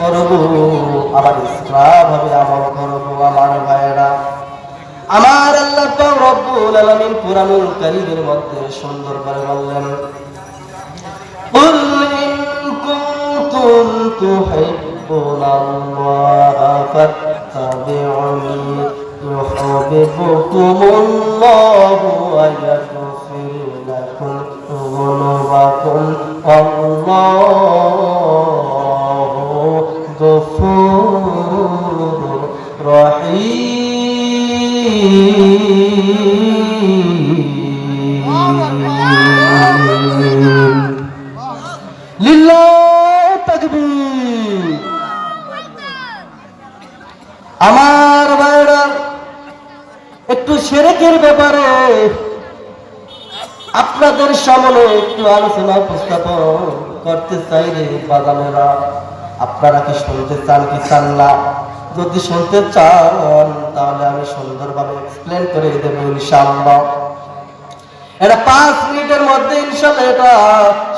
করবো আবার ইসলাম ভাবে আমল করবো আমার ভাইয়েরা আমার আল্লাহ পাক রব্বুল আলামিন কুরআনুল কারীমের মধ্যে সুন্দর করে বললেন قل إن كنتم تحبون الله فاتبعوني يحببكم الله ويغفر لكم ذنوبكم والله আমার ভাইরা, একটু সেরেকের ব্যাপারে আপনাদের সামনে একটু আলোচনা উপস্থাপন করতে চাই রে বাদানেরা আপনারা কি শুনতে চান কি চান না? যদি শুনতে চান, তাহলে আমি সুন্দরভাবে এক্সপ্লেন করে দেবো ইনশাআল্লাহ। এটা পাঁচ মিনিটের মধ্যে ইনশাল্লাহ এটা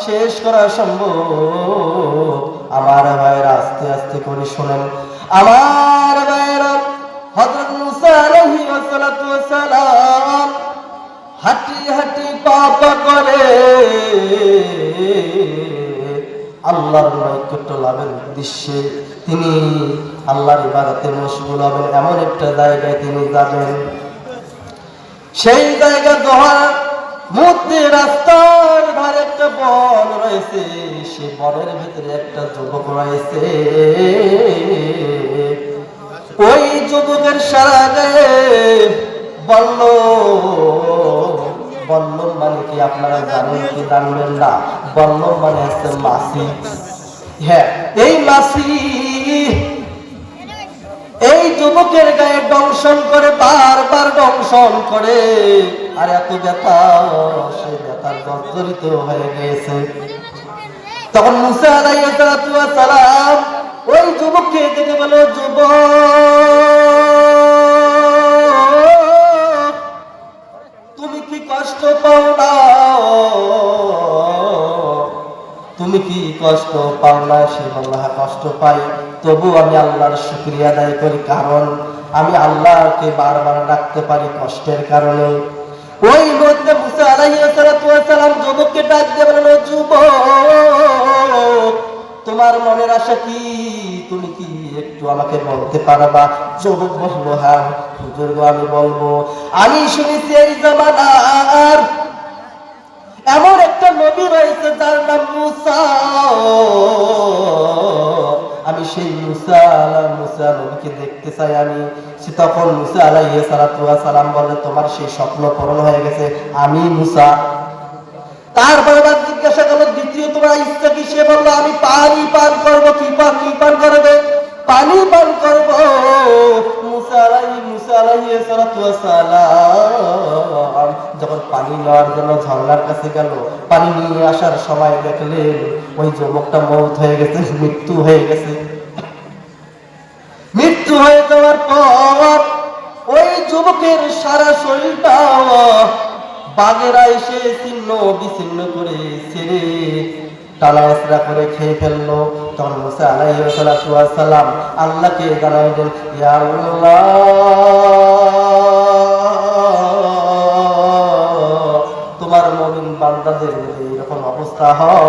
শেষ করা সম্ভব। করে শোনেন। আমার ভাইয়েরা, হযরত মুসা আলাইহি ওয়াসালাতু ওয়াসালাম হাঁটি হাঁটি পাপ করে আল্লাহর নৈকট্য লাভের উদ্দেশ্যে তিনি আল্লাহর ইবাদতে মশগুল হবেন। এমন একটা জায়গায় তিনি যাবেন। সেই জায়গা দোহার মধ্যে রাস্তার ধারে একটা বন রয়েছে, সে বনের ভিতরে একটা যুবক রয়েছে। ওই যুবকের সারা গায়ে বলল বলল মানে কি আপনারা জানেন কি, জানবেন না। বলল মানে হচ্ছে মাসি। হ্যাঁ এই মাসি এই যুবকের গায়ে দংশন করে, বারবার দংশন করে। আর এত ব্যথা, সে ব্যথার জর্জরিত হয়ে গিয়েছে। তখন সালাম ওই যুবককে দেখে বলো, যুবক, তুমি কি কষ্ট পাও না? তুমি কি কষ্ট পাও না? সে বলল হ্যাঁ কষ্ট পাই। তবু আমি আল্লাহর শুক্রিয়া আদায় করি, কারণ আমি আল্লাহকে বারবার ডাকতে পারি কষ্টের কারণে। ওই মধ্যে মুসা আলাইহিস সালাম যুবককে ডাক বলল যুবক, তোমার মনের আশা কি? তুমি কি একটু আমাকে বলতে পারবা? যুবক বলল হ্যাঁ হুজুর আমি বলব। আমি শুনেছি এই জামানার এমন একটা নবী রয়েছে যার নাম মুসা। আমি সেই মুসা মুসা নবীকে দেখতে চাই আমি। তখন মুসা আলাইহি সালাম বলে তোমার সেই স্বপ্ন পূরণ হয়ে গেছে। আমি মুসা। তারপরে আবার জিজ্ঞাসা করল, দ্বিতীয় তোমার ইচ্ছা কি? সে বলল, আমি পানি পান করব। কি পান? কি পান করবে? পানি পান করব। যখন পানি নেওয়ার জন্য ঝর্ণার কাছে গেল, পানি নিয়ে আসার সময় দেখলেন, ওই যুবকটা মৌত হয়ে গেছে, মৃত্যু হয়ে গেছে। মৃত্যু হয়ে যাওয়ার পর ওই যুবকের সারা শরীরটা বাঘেরা এসে ছিন্ন, বিচ্ছিন্ন করে ছেড়ে টানা করে খেয়ে ফেলল। তখন মুসা সালাম আল্লাহকে জানাইলেন ইয়া আল্লাহ, তোমার মমিন বান্দাদের এরকম অবস্থা হয়?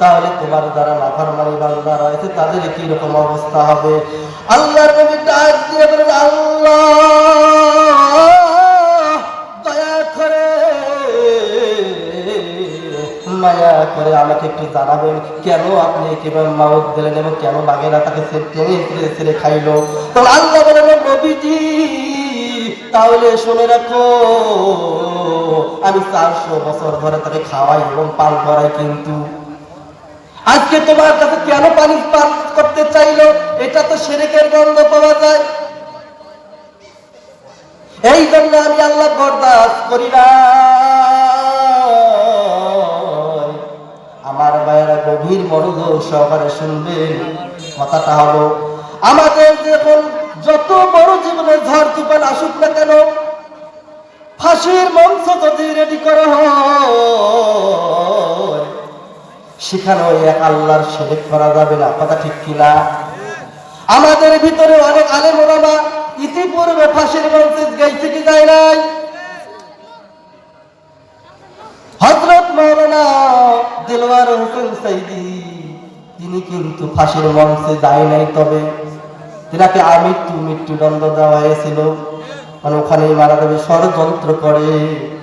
তাহলে তোমার যারা নাফরমানি বান্দা রয়েছে, তাদের কি রকম অবস্থা হবে? আল্লাহর নবী ডাক দিয়ে বলেন, আল্লাহ, দয়া করে আমাকে একটু জানাবেন, কেন আপনি এবং কেন খাইলো? আল্লাহ তাহলে শুনে রাখো, আমি চারশো বছর ধরে তাকে খাওয়াই এবং পাল করাই কিন্তু। আজকে তোমার কাছে কেন পানি পান করতে চাইলো? এটা তো সেরেকের গন্ধ পাওয়া যায়। এই জন্য আমি আল্লাহ বরদাস্ত করি না। আমার ভাইয়েরা গভীর মনোযোগ সহকারে শুনবেন কথাটা হলো, আমাদের যখন যত বড় জীবনে ঝড় তুফান আসুক না কেন, ফাঁসির মঞ্চ যদি রেডি করা হয় সেখানে এক আল্লাহর শিরিক করা যাবে না। কথা ঠিক কিনা আমাদের ভিতরে অনেক আলেম ওলামা ইতিপূর্বে ফাঁসির মঞ্চে গাইছে কি যায় নাই? হজরত মৌলানা দিলওয়ার হোসেন সাইদি, তিনি কিন্তু ফাঁসির মঞ্চে যায় নাই তবে। তিনাকে আমৃত্যু মৃত্যুদণ্ড দেওয়া হয়েছিল। মানে ওখানেই মারা যাবে ষড়যন্ত্র করে।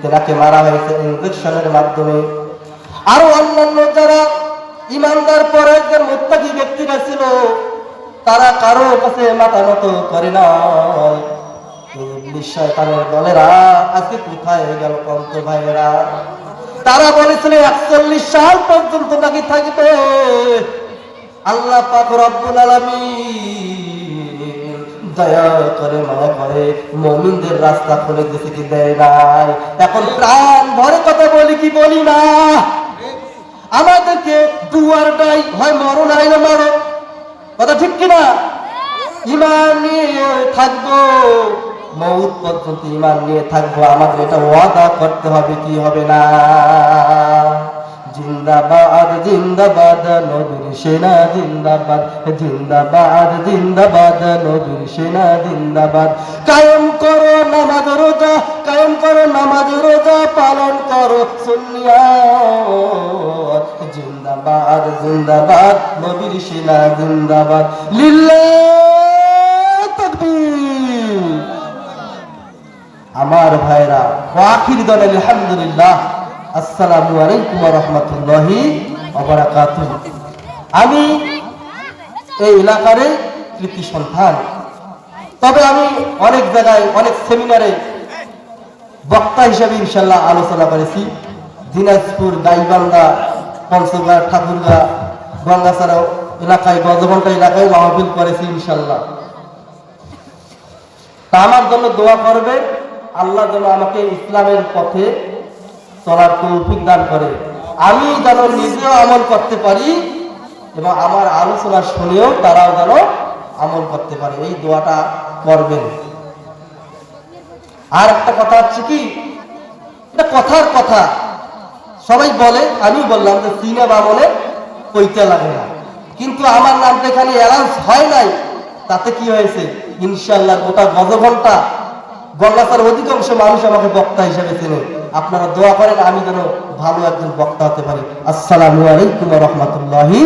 তেনাকে মারা হয়েছে ইঞ্জেকশনের মাধ্যমে। আরও অন্যান্য যারা ইমানদার পরে একজন মুত্তাকি ব্যক্তিরা ছিল, তারা কারও কাছে মাথা নত করে না কোথায় গেল তারা একচল্লিশ পর্যন্ত আল্লাহ করে করে মমিনদের রাস্তা খুলে দিতে কি দেয় নাই। এখন প্রাণ ভরে কথা বলি কি বলি না। আমাদেরকে দুয়ার ডাই হয় মরণ হয় না মরণ কথা ঠিক কিনা? ইমান নিয়ে থাকব মৌত পর্যন্ত ইমান নিয়ে থাকব আমাদের এটা ওয়াদা করতে হবে কি হবে না? জিন্দাবাদ জিন্দাবাদ নবীর সেনা জিন্দাবাদ। জিন্দাবাদ জিন্দাবাদ নবীর সেনা জিন্দাবাদ। কায়েম করো নামাজ রোজা কায়েম করো নামাজ রোজা পালন করো সুন্নিয়া। জিন্দাবাদ জিন্দাবাদ, নবীর জিন্দাবাদ। আমার ভাইরা দল, আলহামদুলিল্লাহ। আসসালামু আলাইকুম রাহমাতুল্লাহি আমি এই এলাকারে কৃতি সন্তান। তবে আমি অনেক জায়গায়, অনেক সেমিনারে বক্তা হিসেবে ইনশাল্লাহ আলোচনা করেছি। দিনাজপুর, গাইবান্ধা পঞ্চগড় ঠাকুরগা গঙ্গাছড়া এলাকায় গজঘন্টা এলাকায় মাহফিল করেছি ইনশাল্লাহ। তা আমার জন্য দোয়া করবে, আল্লাহ যেন আমাকে ইসলামের পথে চলার তৌফিক দান করে। আমি যেন নিজেও আমল করতে পারি এবং আমার আলোচনা শুনেও তারাও যেন আমল করতে পারে। এই দোয়াটা করবেন। আর একটা কথা হচ্ছে কি? এটা কথার কথা। সবাই বলে আমি বললাম যে সিনে বামনে কইতে লাগে না। কিন্তু আমার নামটা এখানে অ্যালাউন্স হয় নাই। তাতে কি হয়েছে? ইনশাল্লাহ গোটা গজ ঘণ্টা গঙ্গাসার অধিকাংশ মানুষ আমাকে বক্তা হিসেবে চেনে। আপনারা দোয়া করেন, আমি যেন ভালো একজন বক্তা হতে পারি। আসসালামু আলাইকুম রহমতুল্লাহি।